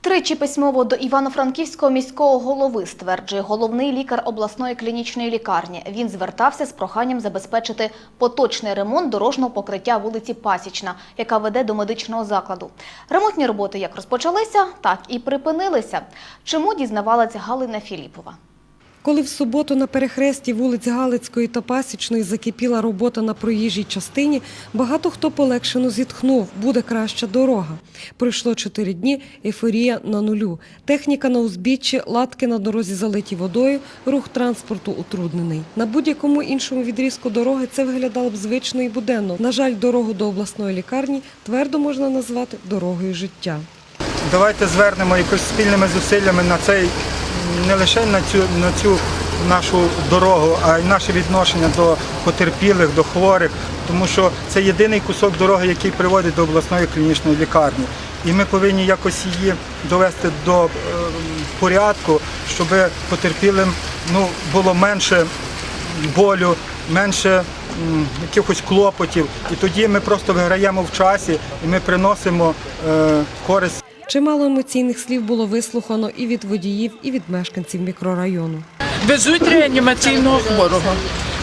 Тричі письмово до Івано-Франківського міського голови стверджує головний лікар обласної клінічної лікарні. Він звертався з проханням забезпечити поточний ремонт дорожнього покриття вулиці Пасічна, яка веде до медичного закладу. Ремонтні роботи як розпочалися, так і припинилися. Чому дізнавалася Галина Філіпова? Коли в суботу на перехресті вулиць Галицької та Пасічної закипіла робота на проїжджій частині, багато хто полегшено зітхнув, буде краща дорога. Пройшло чотири дні, ейфорія на нулю. Техніка на узбіччі, латки на дорозі залиті водою, рух транспорту утруднений. На будь-якому іншому відрізку дороги це виглядало б звично і буденно. На жаль, дорогу до обласної лікарні твердо можна назвати дорогою життя. Давайте звернемо якось спільними зусиллями на цей не лише на цю на цю нашу дорогу, а й наше відношення до потерпілих, до хворих, тому що це єдиний кусок дороги, який приводить до обласної клінічної лікарні. І ми повинні якось її довести до е, порядку, щоб потерпілим ну, було менше болю, менше м, якихось клопотів. І тоді ми просто виграємо в часі і ми приносимо е, користь. Чимало емоційних слів було вислухано і від водіїв, і від мешканців мікрорайону. Везуть реанімаційного хворого.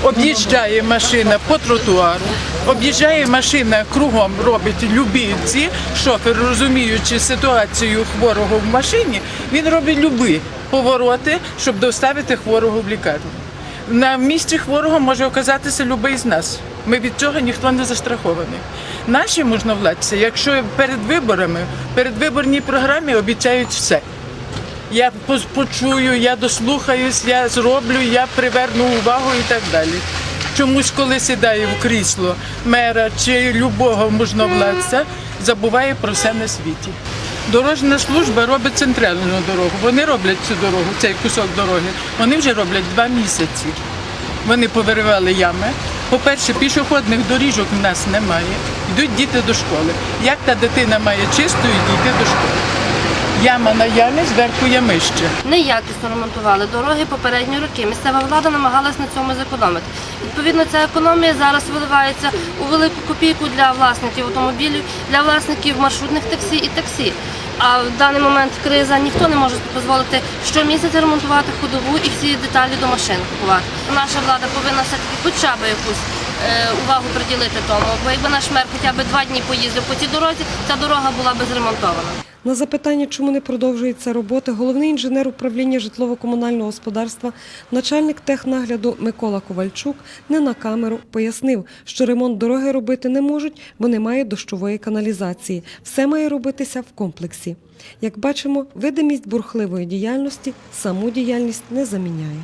Об'їжджає машина по тротуару, об'їжджає машина кругом, робить любівці. Шофер, розуміючи ситуацію хворого в машині, він робить любі повороти, щоб доставити хворого в лікарню. На місці хворого може оказатися будь-який з нас. Ми від цього ніхто не застрахований. Наші можновладці, якщо перед виборами, перед виборній програмі обіцяють все. Я почую, я дослухаюсь, я зроблю, я приверну увагу і так далі. Чомусь, коли сідає в крісло мера чи любого можновладця, забуває про все на світі. Дорожня служба робить центральну дорогу. Вони роблять цю дорогу, цей кусок дороги. Вони вже роблять два місяці. Вони повиривали ями. По-перше, пішохідних доріжок в нас немає. Йдуть діти до школи. Як та дитина має чистою дійти до школи? Яма на ямі, зверху ямище. неякісно ремонтували дороги попередні роки. Місцева влада намагалась на цьому зекономити. Відповідно, ця економія зараз виливається у велику копійку для власників автомобілів, для власників маршрутних таксі і таксі. А в даний момент криза ніхто не може дозволити щомісяця ремонтувати ходову і всі деталі до машин купувати. Наша влада повинна все-таки хоча б якусь е, увагу приділити тому, бо якби наш мер хоча б два дні поїздив по цій дорозі, ця дорога була б зремонтована. На запитання, чому не продовжується роботи, головний інженер управління житлово-комунального господарства, начальник технагляду Микола Ковальчук не на камеру пояснив, що ремонт дороги робити не можуть, бо немає дощової каналізації. Все має робитися в комплексі. Як бачимо, видимість бурхливої діяльності саму діяльність не заміняє.